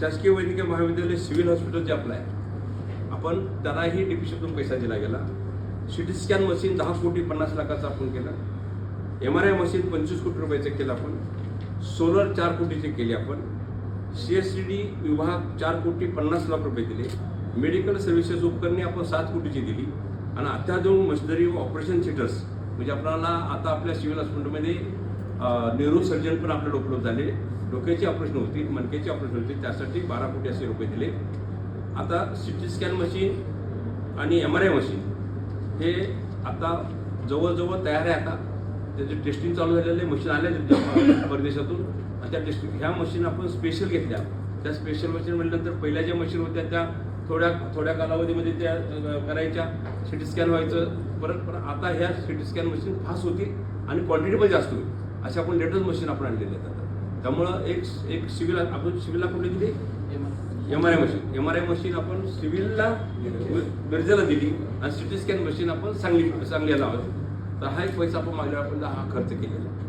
शासकीय वैद्यकीय महाविद्यालय सिव्हिल हॉस्पिटल जे आपलं आहे आपण त्यालाही डीपीसीतून पैसा दिला गेला. सिटी स्कॅन मशीन दहा कोटी पन्नास लाखाचं आपण केलं. एम आर आय मशीन पंचवीस कोटी रुपयाचं केलं आपण. सोलर चार कोटीचे केले आपण. सी एस सी डी विभाग चार कोटी पन्नास लाख रुपये दिले. मेडिकल सर्व्हिसेस उपकरणे आपण सात कोटीची दिली. आणि अत्याधुनिक मशिनरी ऑपरेशन थिएटर्स म्हणजे आपल्याला आता आपल्या सिव्हिल हॉस्पिटलमध्ये न्यूरो सर्जन पण आपल्याला उपलब्ध झाले. डोक्याची ऑपरेशन होती मणक्याची ऑपरेशन होती. त्यासाठी बारा कोटी असे रुपये दिले. आता सी टी स्कॅन मशीन आणि एम आर आय मशीन हे आता जवळजवळ तयार आहे आता. त्याचे टेस्टिंग चालू झालेले मशीन आले परदेशातून. आणि त्या टेस्टिंग ह्या मशीन आपण स्पेशल घेतल्या. त्या स्पेशल मशीन म्हटल्यानंतर पहिल्या ज्या मशीन होत्या त्या थोड्या थोड्या कालावधीमध्ये त्या करायच्या. सी टी स्कॅन व्हायचं. परत पण आता ह्या C T scan machine fast होतील आणि क्वांटिटी पण जास्त होईल असे आपण लेटेस्ट मशीन आपण आणलेले आहेत आता. त्यामुळं एक एक सिव्हिल आपण सिव्हिलला कुठे दिली? M R I machine M R I machine आपण सिव्हिलला गरजेला दिली आणि सिटी स्कॅन मशीन आपण सांगली सांगलीला लावली. तर हा एक पैसा आपण मागल्या आपण हा खर्च केलेला. आहे